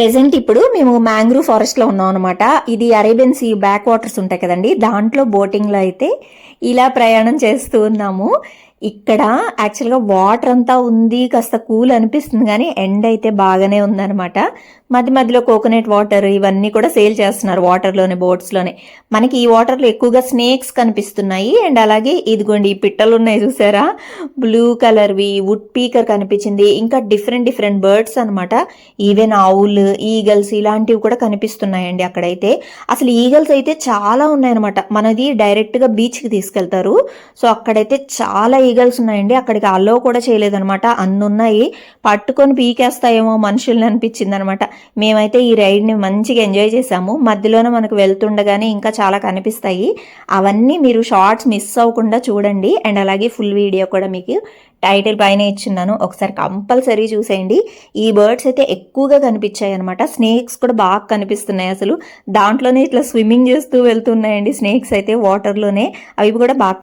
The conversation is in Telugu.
ప్రెసెంట్ ఇప్పుడు మేము మ్యాంగ్రూవ్ ఫారెస్ట్లో ఉన్నాం అనమాట ఇది అరేబియన్ సీ బ్యాక్ వాటర్స్ ఉంటాయి కదండి. దాంట్లో బోటింగ్లో అయితే ఇలా ప్రయాణం చేస్తూ ఉన్నాము. ఇక్కడ యాక్చువల్గా వాటర్ అంతా ఉంది కాస్త కూల్ అనిపిస్తుంది కానీ ఎండ్ అయితే బాగానే ఉందన్నమాట. మధ్య మధ్యలో కోకోనట్ వాటర్ ఇవన్నీ కూడా సేల్ చేస్తున్నారు వాటర్లోనే బోట్స్లోనే మనకి ఈ వాటర్లో ఎక్కువగా స్నేక్స్ కనిపిస్తున్నాయి అండ్ అలాగే ఇదిగోండి ఈ పిట్టలు ఉన్నాయి చూసారా? బ్లూ కలర్వి వుడ్ పీకర్ కనిపించింది. ఇంకా డిఫరెంట్ డిఫరెంట్ బర్డ్స్ అన్నమాట. ఈవెన్ ఆవుల్ ఈగల్స్ ఇలాంటివి కూడా కనిపిస్తున్నాయండి అక్కడైతే. అసలు ఈగల్స్ అయితే చాలా ఉన్నాయన్నమాట. మనది డైరెక్ట్గా బీచ్కి తీసుకెళ్తారు. సో అక్కడైతే చాలా ఈగల్స్ ఉన్నాయండి. అక్కడికి అలో కూడా చేయలేదనమాట అన్ని ఉన్నాయి పట్టుకొని పీకేస్తాయేమో మనుషుల్ని అనిపించింది అనమాట మేమైతే ఈ రైడ్ని మంచిగా ఎంజాయ్ చేసాము మధ్యలోనే మనకు వెళ్తుండగానే ఇంకా చాలా కనిపిస్తాయి. అవన్నీ మీరు షార్ట్స్ మిస్ అవ్వకుండా చూడండి. అండ్ అలాగే ఫుల్ వీడియో కూడా మీకు టైటిల్ పైన ఇచ్చున్నాను. ఒకసారి కంపల్సరీ చూసేయండి. ఈ బర్డ్స్ అయితే ఎక్కువగా కనిపించాయి అనమాట స్నేక్స్ కూడా బాగా కనిపిస్తున్నాయి అసలు. దాంట్లోనే ఇట్లా స్విమ్మింగ్ చేస్తూ వెళ్తున్నాయండి స్నేక్స్ అయితే వాటర్లోనే. అవి కూడా బాగా